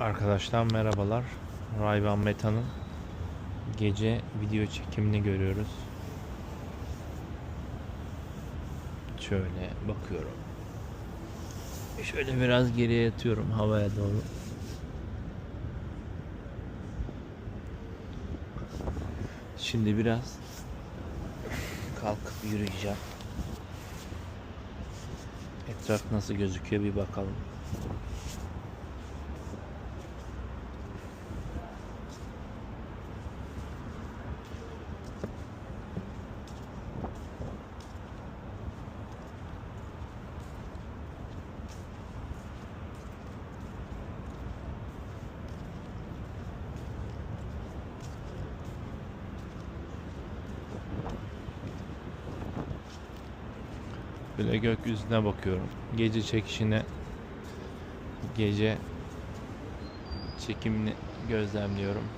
Arkadaşlar merhabalar. Rayban Meta'nın gece video çekimini görüyoruz. Şöyle bakıyorum. Şöyle biraz geriye yatıyorum havaya doğru. Şimdi biraz kalkıp yürüyeceğim. Etraf nasıl gözüküyor bir bakalım. Böyle gökyüzüne bakıyorum. Gece çekişine gece çekimini gözlemliyorum.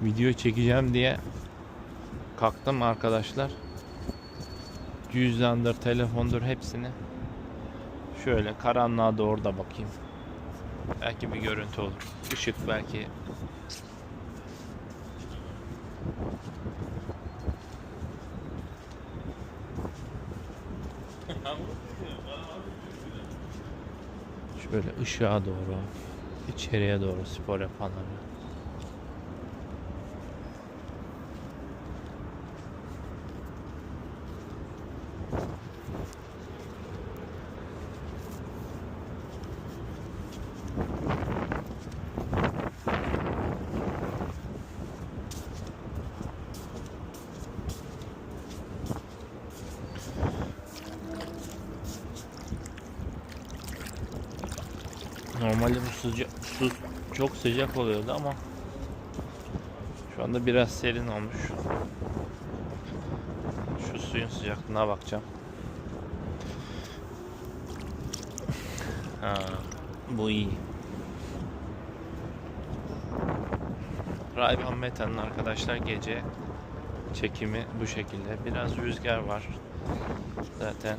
Video çekeceğim diye kalktım arkadaşlar. Cüzdandır, telefondur hepsini şöyle karanlığa doğru da bakayım. Belki bir görüntü olur. Işık belki şöyle ışığa doğru içeriye doğru spor yapanlara. Normalde bu sıcak, su çok sıcak oluyordu ama şu anda biraz serin olmuş. Şu suyun sıcaklığına bakacağım. Ha, bu iyi. Rayban Meta'nın arkadaşlar gece çekimi bu şekilde. Biraz rüzgar var. Zaten